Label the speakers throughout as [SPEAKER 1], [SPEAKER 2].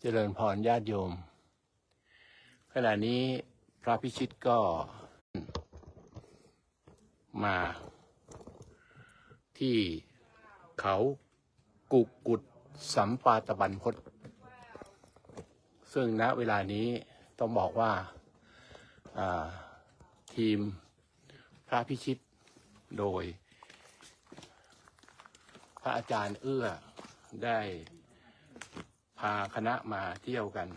[SPEAKER 1] เจริญพรญาติโยม ขณะนี้พระพิชิตก็มาที่เขากุกกุดสัมปาตบันพศซึ่งณเวลานี้ต้องบอกว่าอ่าทีมพระพิชิตโดย พระอาจารย์เอื้อได้ พาคณะมาเที่ยวกัน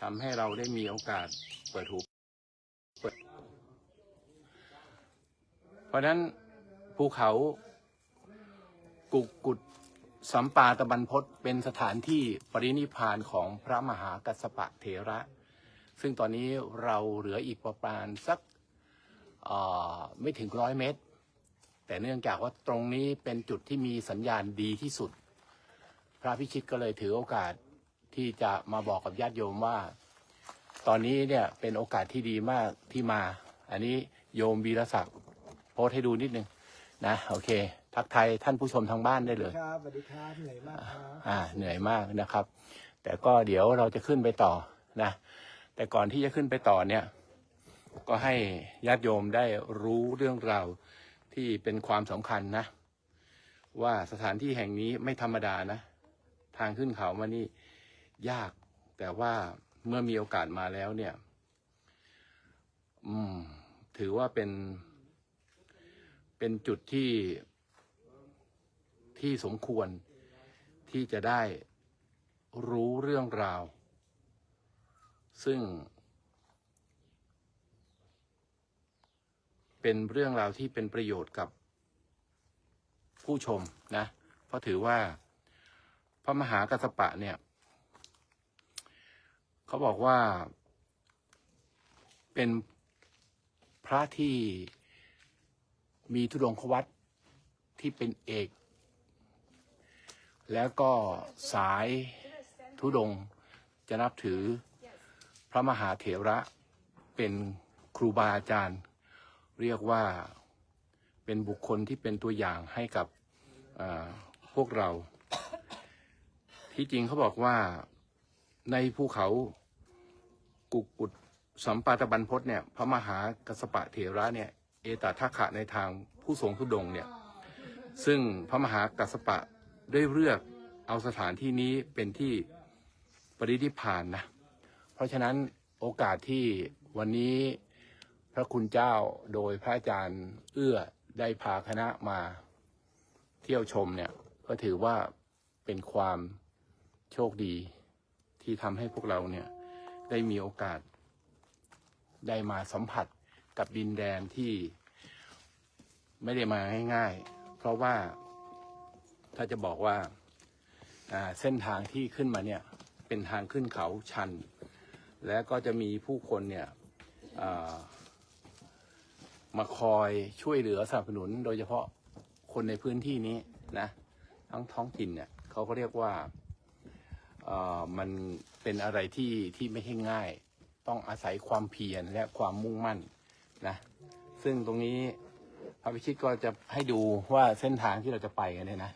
[SPEAKER 1] ทำให้เราได้มีโอกาสเปิดหูเปิดเพราะนั้นภูเขากุกกุดสัมปาตบันพศเป็นสถานที่ปรินิพานของพระมหากัสปะเถระ ซึ่งตอนนี้เราเหลืออีกประมาณสักไม่ถึงร้อยเมตร แต่เนื่องจากว่าตรงนี้เป็นจุดที่มีสัญญาณดีที่สุด ระพิชิตก็เลยถือโอกาสที่จะมาบอกกับญาติโยมว่า ตอนนี้เนี่ยเป็นโอกาสที่ดีมากที่มา อันนี้โยมวีรศักดิ์โพสต์ให้ดูนิดนึงนะโอเค ทักทายท่านผู้ชมทางบ้านได้เลย
[SPEAKER 2] ครับสวัสดีครับเหนื่อยมากครับ
[SPEAKER 1] อ่าเหนื่อยมากนะครับ แต่ก็เดี๋ยวเราจะขึ้นไปต่อนะ แต่ก่อนที่จะขึ้นไปต่อเนี่ย ก็ให้ญาติโยมได้รู้เรื่องราวที่เป็นความสำคัญนะ ว่าสถานที่แห่งนี้ไม่ธรรมดานะ ทางขึ้นเขามานี่ยาก แต่ว่าเมื่อมีโอกาสมาแล้วเนี่ย อืม ถือว่าเป็น เป็นจุดที่ที่สมควรที่จะได้รู้เรื่องราว ซึ่ง เป็นเรื่องราวที่เป็นประโยชน์กับผู้ชมนะ เพราะถือว่า พระมหากัสปะเนี่ย เขาบอกว่า เป็นพระที่มีธุดงควัตที่เป็นเอก แล้วก็สายทุดงจะนับถือพระมหาเถระเป็นครูบาอาจารย์ เรียกว่าเป็นบุคคลที่เป็นตัวอย่างให้กับพวกเรา ที่จริงเขาบอกว่าในภูเขากุกุดสัมปาตบันพศเนี่ย พระมหากัสสปะเถระเนี่ย เอตทัคคะในทางผู้ทรงทุดงเนี่ย ซึ่งพระมหากัสสปะได้เลือกเอาสถานที่นี้เป็นที่ปรินิพานนะ เพราะฉะนั้นโอกาสที่วันนี้พระคุณเจ้าโดยพระอาจารย์เอื้อได้พาคณะมาเที่ยวชมเนี่ย ก็ถือว่าเป็นความ โชคดีที่ทำให้พวกเราเนี่ยได้มีโอกาส ได้มาสัมผัสกับดินแดนที่ไม่ได้มาง่ายๆ เพราะว่าถ้าจะบอกว่าเส้นทางที่ขึ้นมาเนี่ยเป็นทางขึ้นเขาชัน และก็จะมีผู้คนเนี่ยามาคอยช่วยเหลือสนับสนุน โดยเฉพาะคนในพื้นที่นี้นะ ทั้งท้องถิ่นเนี่ยเขาก็เรียกว่า มันเป็นอะไรที่ที่ไม่ใช่ง่าย ต้องอาศัยความเพียรและความมุ่งมั่นนะซึ่งตรงนี้พระพิชิตก็จะให้ดูว่าเส้นทางที่เราจะไปกันเนี่ยนะ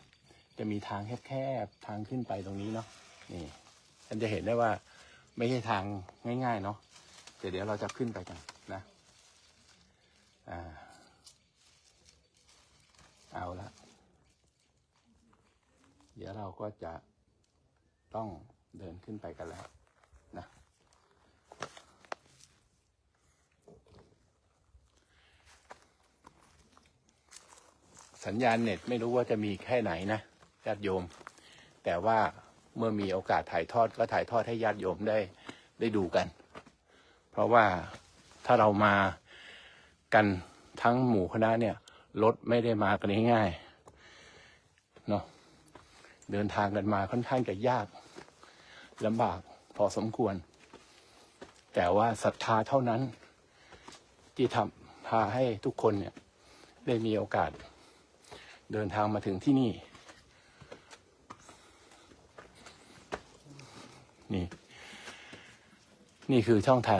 [SPEAKER 1] จะมีทางแคบๆทางขึ้นไปตรงนี้เนาะนี่ท่านจะเห็นได้ว่าไม่ใช่ทางง่ายๆเนาะแต่เดี๋ยวเราจะขึ้นไปกันนะอ่าเอาละเดี๋ยวเราก็จะ ต้องเดินขึ้นไปกันแล้วนะสัญญาณเน็ตไม่รู้ว่าจะมีแค่ไหนนะญาติโยม แต่ว่าเมื่อมีโอกาสถ่ายทอดก็ถ่ายทอดให้ญาติโยมได้ได้ดูกัน เพราะว่าถ้าเรามากันทั้งหมู่คณะเนี่ยรถไม่ได้มากันง่ายๆเนาะ เดินทางกันมาค่อนข้างจะยากลำบากพอสมควร แต่ว่าศรัทธาเท่านั้น ที่ทำพาให้ทุกคนเนี่ยได้มีโอกาส เดินทางมาถึงที่นี่ นี่ นี่คือช่องทาง